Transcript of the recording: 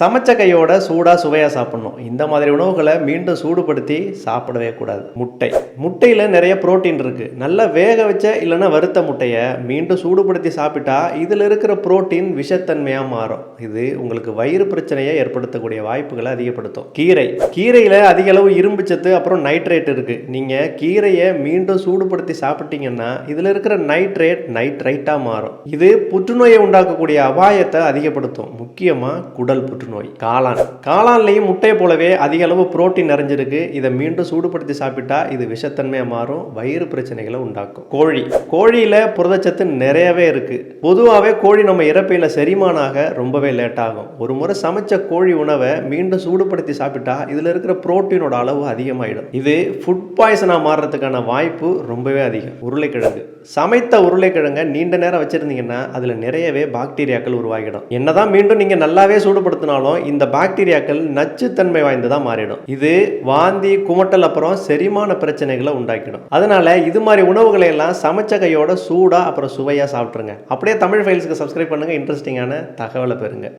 சமைச்ச கையோட சூடாக சுவையாக சாப்பிடணும். இந்த மாதிரி உணவுகளை மீண்டும் சூடுபடுத்தி சாப்பிடவே கூடாது. முட்டை. முட்டையில் நிறைய புரோட்டீன் இருக்குது நல்லா வேக வச்ச இல்லைன்னா வறுத்த முட்டையை மீண்டும் சூடுபடுத்தி சாப்பிட்டா இதில் இருக்கிற புரோட்டீன் விஷத்தன்மையாக மாறும். இது உங்களுக்கு வயிறு பிரச்சனையை ஏற்படுத்தக்கூடிய வாய்ப்புகளை அதிகப்படுத்தும். கீரை. கீரையில் அதிக அளவு இரும்பு சத்து அப்புறம் நைட்ரேட் இருக்குது நீங்கள் கீரையை மீண்டும் சூடுபடுத்தி சாப்பிட்டீங்கன்னா இதில் இருக்கிற நைட்ரேட் நைட்ரைட்டாக மாறும். இது புற்றுநோயை உண்டாக்கக்கூடிய அபாயத்தை அதிகப்படுத்தும். முக்கியமாக குடல் புற்று புற்றுநோய் காளான். காளான்லேயும் முட்டையை போலவே அதிக அளவு புரோட்டீன் நிறைஞ்சிருக்கு. இதை மீண்டும் சூடுபடுத்தி சாப்பிட்டா இது விஷத்தன்மையாக மாறும் வயிறு பிரச்சனைகளை உண்டாக்கும். கோழி. கோழியில் புரதச்சத்து நிறையவே இருக்குது பொதுவாகவே கோழி நம்ம இறப்பையில் செரிமானாக ரொம்பவே லேட் ஆகும். ஒரு முறை சமைச்ச கோழி உணவை மீண்டும் சூடுபடுத்தி சாப்பிட்டா இதில் இருக்கிற புரோட்டீனோட அளவு அதிகமாயிடும். இது ஃபுட் பாய்சனாக மாறுறதுக்கான வாய்ப்பு ரொம்பவே அதிகம். உருளைக்கிழங்கு. சமைத்த உருளைக்கிழங்கை நீண்ட நேரம் வச்சுருந்தீங்கன்னா அதில் நிறையவே பாக்டீரியாக்கள் உருவாகிடும். என்னதான் மீண்டும் நீங்கள் நல்லாவே சூடுபடுத்தினாலும் இந்த பாக்டீரியாக்கள் நச்சுத்தன்மை வாய்ந்ததாக மாறிடும். இது வாந்தி குமட்டல் அப்புறம் செரிமான பிரச்சனைகளை உண்டாக்கிடும். அதனால இது மாதிரி உணவுகளை எல்லாம் சமைச்ச கையோட சூடாக அப்புறம் சுவையாக சாப்பிட்ருங்க அப்படியே தமிழ் ஃபைல்ஸுக்கு சப்ஸ்கிரைப் பண்ணுங்கள் இன்ட்ரெஸ்டிங்கான தகவலை பெறுங்க.